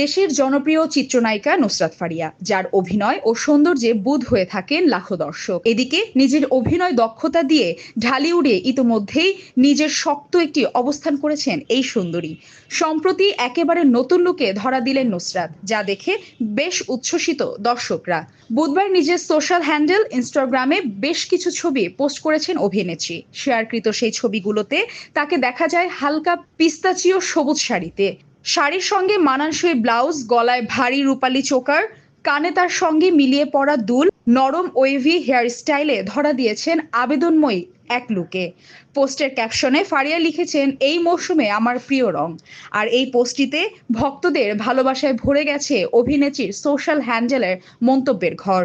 দেশের জনপ্রিয় চিত্রনায়িকা নুসরাত ফারিয়া, যার অভিনয় ও সৌন্দর্যে বুধ হয়ে থাকেন লাখো দর্শক। এদিকে নিজের অভিনয় দক্ষতা দিয়ে ঢালিউডে ইতোমধ্যেই নিজের শক্ত একটি অবস্থান করেছেন এই সুন্দরী। সম্প্রতি একেবারে নতুন লুকে ধরা দিলেন নুসরাত, যা দেখে বেশ উচ্ছ্বসিত দর্শকরা। বুধবার নিজের সোশ্যাল হ্যান্ডেল ইনস্টাগ্রামে বেশ কিছু ছবি পোস্ট করেছেন অভিনেত্রী। শেয়ারকৃত সেই ছবিগুলোতে তাকে দেখা যায় হালকা পিস্তাচিও সবুজ শাড়িতে। শাড়ির সঙ্গে মানানসই ব্লাউজ, গলায় ভারী রূপালী চোকার, কানে তার সঙ্গে মিলিয়ে পড়া দুল, নরম ওয়েভি হেয়ার স্টাইলে ধরা দিয়েছেন আবেদনময়ী এক লুকে। পোস্টের ক্যাপশনে ফারিয়া লিখেছেন, এই মৌসুমে আমার প্রিয় রং। আর এই পোস্টটিতে ভক্তদের ভালোবাসায় ভরে গেছে অভিনেত্রীর সোশ্যাল হ্যান্ডেলের মন্তব্যের ঘর।